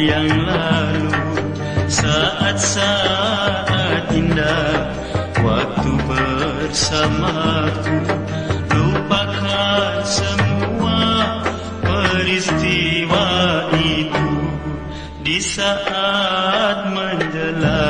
yang lalu. Saat-saat indah waktu bersamaku. Lupakan semua peristiwa itu. Di saat menjelang